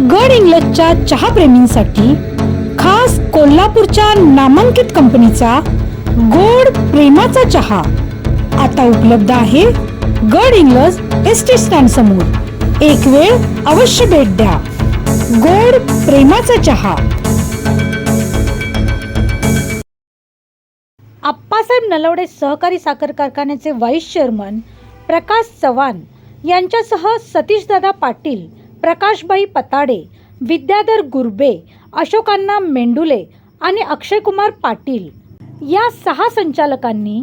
गड इंग्लजच्या चहाप्रेमींसाठी खास कोल्हापूरच्या नामांकित कंपनीचा गोड प्रेमाचा चहा आता उपलब्ध आहे गड इंग्लज एस टी स्टँड समोर. एक वेळ अवश्य भेट द्या. गोड प्रेमाचा चहा. आप्पासाहेब नलवडे सहकारी साखर कारखान्याचे व्हाईस चेअरमन प्रकाश चव्हाण यांच्यासह सतीशदादा पाटील प्रकाशबाई पताडे विद्याधर गुरबे अशोकांना मेंडुले आणि अक्षयकुमार पाटील. या सहा संचालकांनी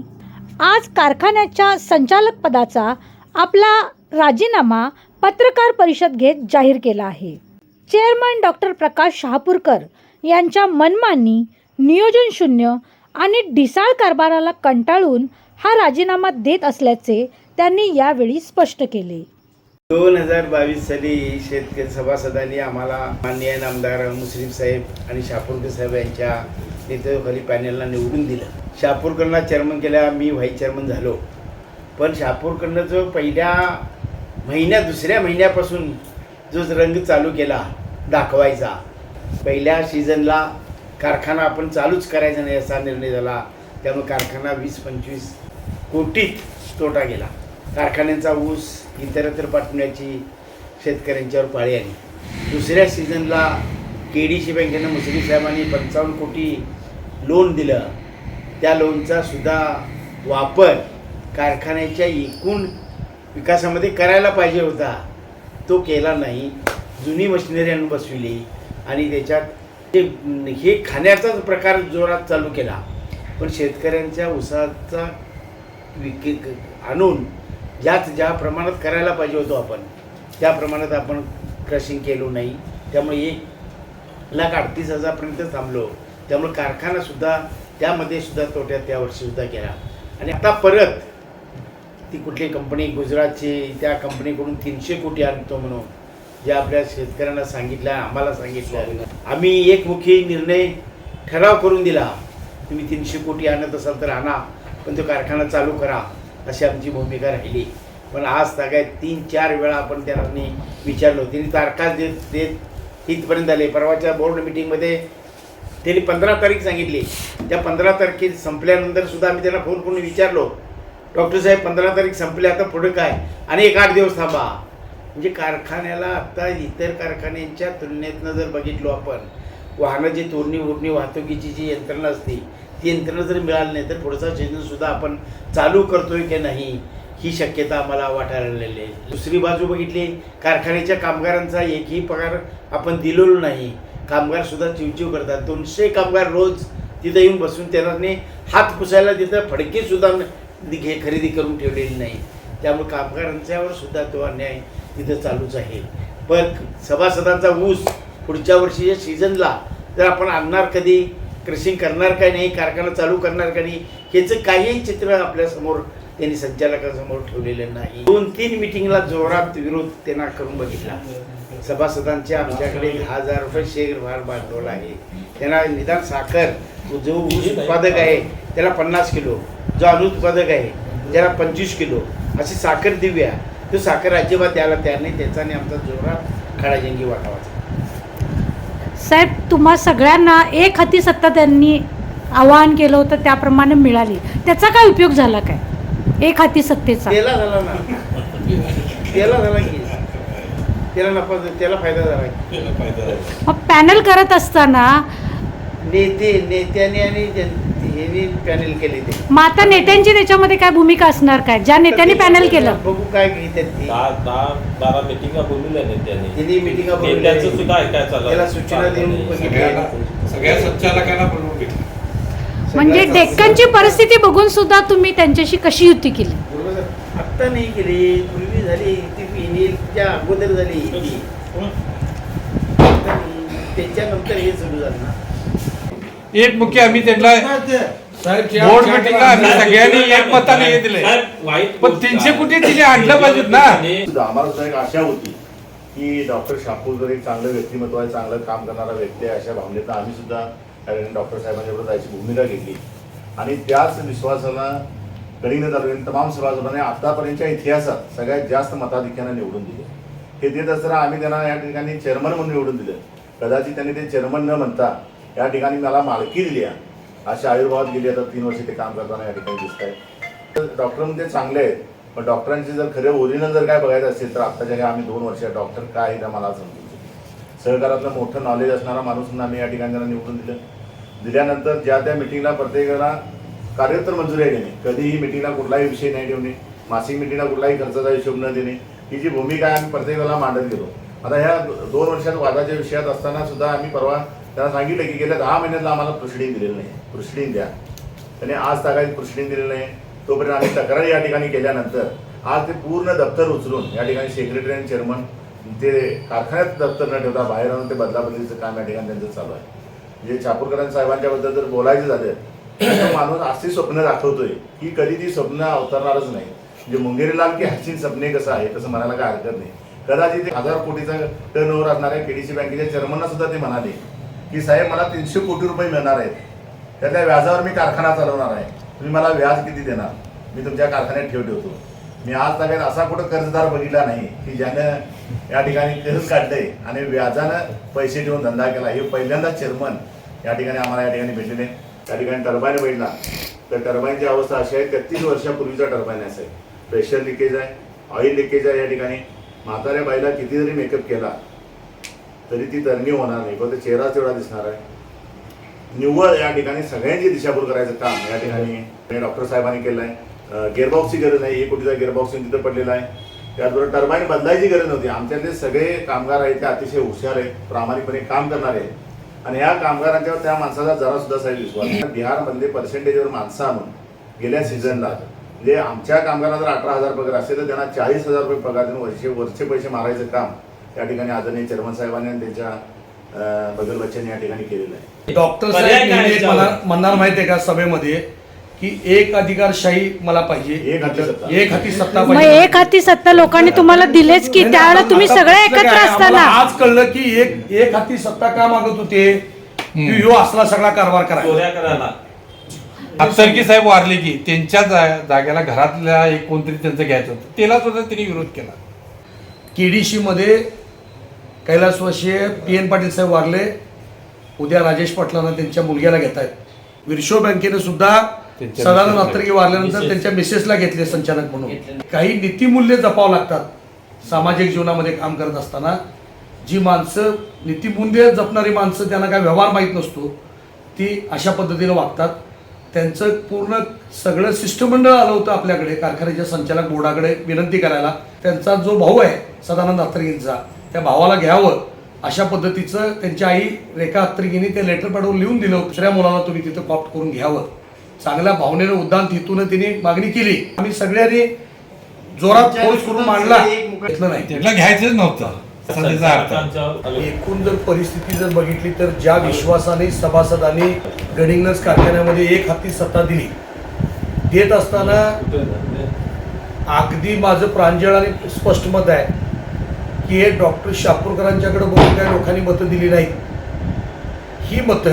आज कारखान्याच्या संचालक पदाचा आपला राजीनामा पत्रकार परिषद घेत जाहीर केला आहे. चेअरमन डॉक्टर प्रकाश शहापूरकर यांच्या मनमानी नियोजन शून्य आणि ढिसाळ कारभाराला कंटाळून हा राजीनामा देत असल्याचे त्यांनी यावेळी स्पष्ट केले. दोन हजार बावीस साली शेतकरी सभासदांनी आम्हाला माननीय नामदार मुश्रीफ साहेब आणि शापूरकर साहेब यांच्या नेतृत्वाखाली पॅनेलला निवडून दिलं. शापूरकरना चेअरमन केल्या मी व्हाईस चेअरमन झालो. पण शापूरकरनं जो पहिल्या महिन्या दुसऱ्या महिन्यापासून जो रंग चालू केला दाखवायचा पहिल्या सीझनला कारखाना आपण चालूच करायचा नाही असा निर्णय झाला. त्यामुळे कारखाना वीस पंचवीस कोटीत तोटा गेला. कारखान्यांचा ऊस इतरत्र पाठवण्याची शेतकऱ्यांच्यावर पाळी आली. दुसऱ्या सीझनला के डी सी बँकेनं मुसरी साहेबांनी पंचावन्न कोटी लोन दिलं. त्या लोनचा सुद्धा वापर कारखान्याच्या एकूण विकासामध्ये करायला पाहिजे होता. तो केला नाही. जुनी मशिनरी आणून बसविली आणि त्याच्यात ते हे खाण्याचाच प्रकार जोरात चालू केला. पण शेतकऱ्यांच्या ऊसाचा विक आणून ज्याच ज्या प्रमाणात करायला पाहिजे होतो आपण त्या प्रमाणात आपण क्रशिंग केलो नाही. त्यामुळे एक लाख अडतीस हजारपर्यंत थांबलो. त्यामुळे कारखानासुद्धा त्यामध्ये सुद्धा तोट्यात त्या वर्षीसुद्धा गेला. आणि आता परत ती कुठली कंपनी गुजरातची त्या कंपनीकडून तीनशे कोटी आणतो म्हणून जे आपल्या शेतकऱ्यांना सांगितलं आम्हाला सांगितलं. आम्ही एकमुखी निर्णय ठराव करून दिला तुम्ही तीनशे कोटी आणत असाल तर आणा पण तो कारखाना चालू करा. अशी आमची भूमिका राहिली. पण आज तागायत तीन चार वेळा आपण त्यांनी विचारलो त्यांनी तारखाच देत देत इथपर्यंत आले. परवाच्या बोर्ड मिटिंगमध्ये त्यांनी पंधरा तारीख सांगितली. त्या पंधरा तारखेत संपल्यानंतर सुद्धा आम्ही त्यांना फोन करून विचारलो. डॉक्टर साहेब पंधरा तारीख संपली आता पुढे काय? आणि एक आठ दिवस थांबा. म्हणजे कारखान्याला आता इतर कारखान्यांच्या तुलनेतनं जर बघितलो आपण वाहनाची तोडणी ओढणी वाहतुकीची जी यंत्रणा असते ती यंत्रणा जर मिळाली नाही तर पुढचा सुद्धा आपण चालू करतोय की नाही ही शक्यता आम्हाला वाटायला लागलेली आहे. दुसरी बाजू बघितली कारखान्याच्या कामगारांचा एकही पगार आपण दिलेलो नाही. कामगारसुद्धा चिवचिव करतात. दोनशे कामगार रोज तिथं येऊन बसून त्यांना हात पुसायला तिथं फडकेसुद्धा घे खरेदी करून ठेवलेली नाही. त्यामुळे कामगारांच्यावर सुद्धा तो अन्याय तिथं चालूच आहे. पण सभासदांचा ऊस पुढच्या वर्षीच्या सीझनला जर आपण आणणार कधी क्रशिंग करणार काय नाही कारखाना चालू करणार का नाही ह्याचं काहीही चित्र आपल्यासमोर त्यांनी संचालकांसमोर ठेवलेलं नाही. दोन तीन मिटिंगला जोरात विरोध त्यांना करून बघितला. सभासदांचे आमच्याकडे दहा हजार रुपये शेअर भार भांडवल आहे. त्यांना निदान साखर जो ऊस उत्पादक आहे त्याला पन्नास किलो जो अनुत्पादक आहे त्याला पंचवीस किलो अशी साखर देऊया. तो साखर अजिबात द्यायला तयार नाही त्याचा आणि आमचा जोरात खडाजंगी वाटावाचा साहेब तुम्हा सगळ्यांना एक हाती सत्ता त्यांनी आवाहन केलं होतं त्याप्रमाणे मिळाली. त्याचा काय उपयोग झाला काय? एक हाती सत्तेचा. त्याला झाला ना. त्याला झाला की. त्याला नफा त्याला फायदा झाला की. मग पॅनल करत असताना नेते नेत्याने आणि जन- ह्यांनी पॅनल केले ते. मग आता नेत्यांची त्याच्यामध्ये काय भूमिका असणार काय? ज्या नेत्यांनी पॅनल केलं. बघू काय घेतात ते. दहा दहा बारा मिटिंगा बोलवल्या नेत्यांनी. त्यांनी बोलवल्या. सुद्धा ऐकायचं चाललं. त्याला सूचना देऊन सगळ्यांना सगळ्या संचालकांना बोलवून घेतलं. म्हणजे डेक्कनची परिस्थिती बघून सुद्धा तुम्ही त्यांच्याशी कशी युती केली? बरोबर. आत्ता नाही केली. पूर्वी झाली. ती फिनेलच्या अगोदर झाली. ती. आता नाही. त्याच्यानंतर हे सुरू झालं ना. एक मुख्य आम्ही त्यांना बोर्ड मिटिंगला आम्ही सगळ्यांनी एक मताने हे दिले पण तीनशे. कोटी तिने आणलं पाहिजेत ना. आम्हाला सुद्धा एक आशा होती की डॉक्टर शापूरकर एक चांगलं व्यक्तिमत्व आहे चांगलं काम करणारा व्यक्ती आहे अशा भावनेत आम्ही सुद्धा डॉक्टर साहेबांच्या विरोधात जायची भूमिका घेतली आणि त्याच विश्वासाला कलिंग तालुक्यात तमाम सभासदांनी आतापर्यंतच्या इतिहासात सगळ्यात जास्त मताधिक्यानं निवडून दिले हे देत असताना आम्ही त्यांना या ठिकाणी चेअरमन म्हणून निवडून दिलं कदाचित त्यांनी ते चेअरमन न म्हणता या ठिकाणी मला मालकी दिली आहे. अशा आयुर्भावात गेली आता तीन वर्ष ते काम करताना या ठिकाणी दिसत आहे डॉक्टर म्हणजे चांगले आहेत पण डॉक्टरांचे जर खरे ओरिजिनल जर काय बघायचं असेल तर आत्ताच्या ह्या आम्ही दोन वर्ष डॉक्टर काय आहे मला समजू सहकारातलं मोठं नॉलेज असणारा माणूस म्हणून आम्ही या ठिकाणी त्यांना निवडून दिलं. दिल्यानंतर ज्या त्या मिटिंगला प्रत्येकाला कार्योत्तर मंजुरी आहे देणे कधीही मिटिंगला कुठलाही विषय नाही ठेवणे मासिक मिटिंगला कुठलाही खर्चाचा हिशोब न देणे ही जी भूमिका आहे आम्ही प्रत्येकाला मांडत गेलो. आता ह्या दोन वर्षात वादाच्या विषयात असताना सुद्धा आम्ही परवा त्यांना सांगितलं की गेल्या दहा महिन्यातला आम्हाला प्रोसिडिंग दिलेलं नाही. प्रोसिडिंग द्या. त्याने आज तागायत प्रोसिडिंग दिलेलं नाही. तोपर्यंत आम्ही तक्रारी या ठिकाणी केल्यानंतर आज ते पूर्ण दप्तर उचलून या ठिकाणी सेक्रेटरी आणि चेअरमन ते कारखान्यात दप्तर न ठेवता बाहेर आणून ते बदलाबदलीचं काम या ठिकाणी त्यांचं चालू आहे. म्हणजे चापूरकरां साहेबांच्याबद्दल जर बोलायचं झालं तर माणूस अशी स्वप्न दाखवतोय की कधी ती स्वप्न अवतरणारच नाही. म्हणजे मुंगेरीलाल की हसीन स्वप्ने कसं आहे तसं म्हणायला काय हरकत नाही. कदाचित ते हजार कोटीचा टर्न ओव्हर असणाऱ्या केडीसी बँकेच्या चेअरमनला सुद्धा ते म्हणाले. की साहेब मला तीनशे कोटी रुपये मिळणार आहेत. त्यातल्या व्याजावर मी कारखाना चालवणार आहे. तुम्ही मला व्याज किती देणार? मी तुमच्या कारखान्यात ठेव ठेवतो. मी आज ताब्यात असा कुठं कर्जदार बघितला नाही की ज्यानं या ठिकाणी कर्ज काढलंय आणि व्याजानं पैसे देऊन धंदा केला. हे पहिल्यांदा चेअरमन या ठिकाणी आम्हाला या ठिकाणी भेटलेले. त्या ठिकाणी टर्बाईन भेटला तर टर्बाईनची अवस्था अशी आहे तेहतीस वर्षापूर्वीचा टर्बाईन आहे प्रेशर लिकेज आहे ऑइल लिकेज आहे या ठिकाणी. म्हाताऱ्या बाईला किती जरी मेकअप केला. तरी ती तरणी होणार नाही. फक्त चेहरा तेवढा दिसणार आहे. निव्वळ या ठिकाणी सगळ्यांची दिशाभूल करायचं काम या ठिकाणी डॉक्टर साहेबांनी केलं आहे गेअरबॉक्सची गरज नाही. एक कोटीचा गेअरबॉक्स तिथं पडलेला आहे. त्याचबरोबर टर्बाईन बदलायची गरज नव्हती. आमच्यातले सगळे कामगार आहेत ते अतिशय हुशार आहेत. प्रामाणिकपणे काम करणारे आहेत. आणि ह्या कामगारांच्यावर त्या माणसाचा जरा सुद्धा साहेब विश्वास बिहारमधले पर्सेंटेजवर माणसं आणून गेल्या सीझनला म्हणजे आमच्या कामगारांना जर अठरा हजार पगार असेल तर त्यांना चाळीस हजार रुपये पगार देऊन वर्षे वरचे पैसे मारायचं काम या ठिकाणी आदरणीय चेअरमन साहेबांनी आणि त्यांच्या अं, बगल बच्चन या ठिकाणी केलेलं आहे. डॉक्टर पर्याय साहेब काय नेहमी एक याच्यावर? मला म्हणणार माहितीये का सभेमध्ये की एक अधिकारशाही मला पाहिजे? एक हाती सत्ता. एक हाती सत्ता मग पाहिजे. एक हाती सत्ता लोकांनी तुम्हाला दिलेच की त्यावेळेला तुम्ही आता सगळे एकत्र काय? आम्हाला असताना. आज कळलं की एक एक हाती सत्ता का मागत होते? की ह्यो असला सगळा कारभार करायला चोऱ्या करायला. अफसरकी साहेब वारले की त्यांच्या जा- जागेला घरातल्या एक कोणतरी त्यांचं घ्यायचं होतं. त्याला सुद्धा त्यांनी विरोध केला. केडीसी मध्ये कैलासवासी पी एन पाटील साहेब वारले उद्या राजेश पाटलांना त्यांच्या मुलग्याला घेत आहेत विर्शो बँकेने सुद्धा सदानंद अत्तरगे वारल्यानंतर. त्यांच्या मिसेसला घेतले संचालक म्हणून. काही नीतिमूल्य जपावं लागतात. सामाजिक जीवनामध्ये काम करत असताना जी माणसं नीतिमूल्य जपणारी माणसं त्यांना काय व्यवहार माहीत नसतो ती अशा पद्धतीनं वागतात. त्यांचं पूर्ण सगळं शिष्टमंडळ आलं होतं आपल्याकडे कारखान्याच्या संचालक बोर्डाकडे विनंती करायला. त्यांचा जो भाऊ आहे सदानंद अत्तरगींचा त्या भावाला घ्यावं अशा पद्धतीचं त्यांची आई रेखा अत्तरगीने ते लेटर पाठवून लिहून दिलं दुसऱ्या मुलाला तुम्ही तिथं कॉप्ट करून घ्यावं. चांगल्या भावनेनं उद्दान तिथून तिने मागणी केली. आम्ही सगळ्यांनी जोरात फोर्स करून मांडला. घेतलं नाही. त्याला घ्यायचंच नव्हतं. एकूण जर परिस्थिती जर बघितली तर ज्या विश्वासाने सभासदांनी गडिंग्लज कारखान्यामध्ये एक हाती सत्ता दिली देत असताना अगदी माझं प्रांजळ आणि स्पष्ट मत आहे. की हे डॉक्टर शापूरकरांच्याकडे बघून काही लोकांनी मतं दिली नाही ही मतं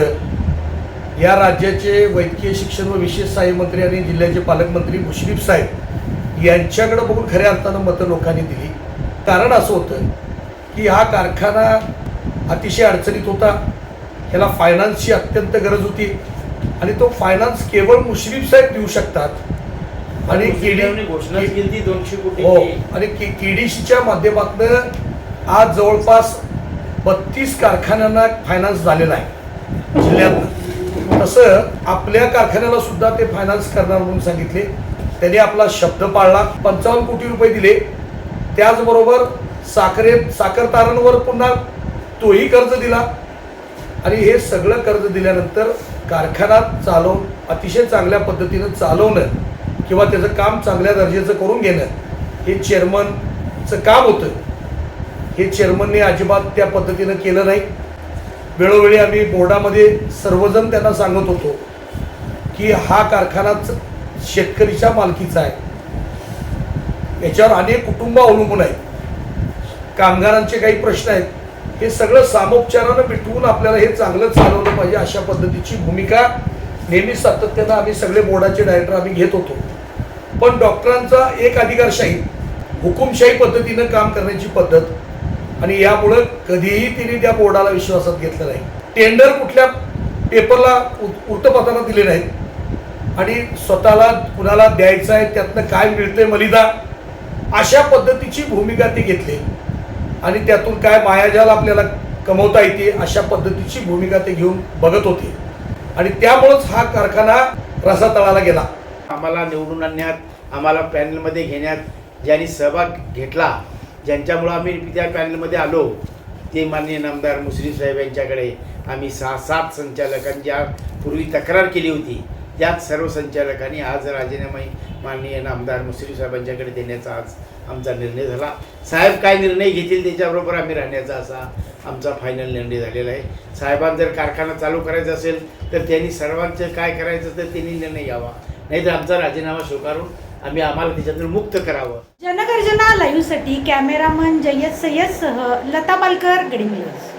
या राज्याचे वैद्यकीय शिक्षण व विशेष सहाय्य मंत्री आणि जिल्ह्याचे पालकमंत्री मुश्रीफ साहेब यांच्याकडे बघून खऱ्या अर्थानं मतं लोकांनी दिली. कारण असं होतं की हा कारखाना अतिशय अडचणीत होता. ह्याला फायनान्सची अत्यंत गरज होती. आणि तो फायनान्स केवळ मुश्रीफ साहेब देऊ शकतात आणि केडी घोषणा केली दोनशे कोटी हो. आणि केडीसीच्या माध्यमातून आज जवळपास बत्तीस कारखान्यांना फायनान्स झालेला आहे. जिल्ह्यात तसं आपल्या कारखान्याला सुद्धा ते फायनान्स करणार म्हणून सांगितले. त्यांनी आपला शब्द पाळला. पंचावन्न कोटी रुपये दिले. त्याचबरोबर साखरे साखर तारांवर पुन्हा तोही कर्ज दिला. आणि हे सगळं कर्ज दिल्यानंतर कारखाना चालव अतिशय चांगल्या पद्धतीनं चालवणं किंवा त्याचं काम चांगल्या दर्जाचं करून घेणं हे चेअरमनचं काम होतं. हे चेअरमनने अजिबात त्या पद्धतीनं केलं नाही. वेळोवेळी आम्ही बोर्डामध्ये सर्वजण त्यांना सांगत होतो की हा कारखानाच शेतकरीच्या मालकीचा आहे. याच्यावर अनेक कुटुंब अवलंबून आहेत. कामगारांचे काही प्रश्न आहेत. हे सगळं सामोपचारानं मिटवून आपल्याला हे चांगलं चालवलं पाहिजे अशा पद्धतीची भूमिका नेहमी सातत्यानं आम्ही सगळे बोर्डाचे डायरेक्टर आम्ही घेत होतो. पण डॉक्टरांचा एक अधिकारशाही हुकुमशाही पद्धतीनं काम करण्याची पद्धत आणि यामुळं कधीही तिने त्या बोर्डाला विश्वासात घेतलं नाही. टेंडर कुठल्या पेपरला वृत्तपत्राला दिले नाहीत. आणि स्वतःला कुणाला द्यायचं आहे त्यातनं काय मिळतंय मलिदा अशा पद्धतीची भूमिका ती घेतली. आणि त्यातून काय मायाजाल आपल्याला कमवता येते अशा पद्धतीची भूमिका ते घेऊन बघत होते. आणि त्यामुळंच हा कारखाना रसातळाला गेला. आम्हाला निवडून आणण्यात आम्हाला पॅनलमध्ये घेण्यात ज्यांनी सहभाग घेतला ज्यांच्यामुळं आम्ही त्या पॅनलमध्ये आलो ते माननीय नामदार मुश्रीफ साहेब यांच्याकडे आम्ही सहा सात संचालकांची पूर्वी तक्रार केली होती. त्याच सर्व संचालकांनी आज राजीनामे माननीय नामदार मुश्रीफ साहेबांच्याकडे देण्याचा आज आमचा निर्णय झाला. साहेब काय निर्णय घेतील त्याच्याबरोबर आम्ही राहण्याचा असा आमचा फायनल निर्णय झालेला आहे. साहेबांना जर कारखाना चालू करायचा असेल तर त्यांनी सर्वांचं काय करायचं तर त्यांनी निर्णय घ्यावा. नाहीतर आमचा राजीनामा स्वीकारून आम्ही आम्हाला त्याच्यातून मुक्त करावं. जनगर्जना लाईव्हसाठी कॅमेरामन जय्यद सह लता पालकर गडिंग्लज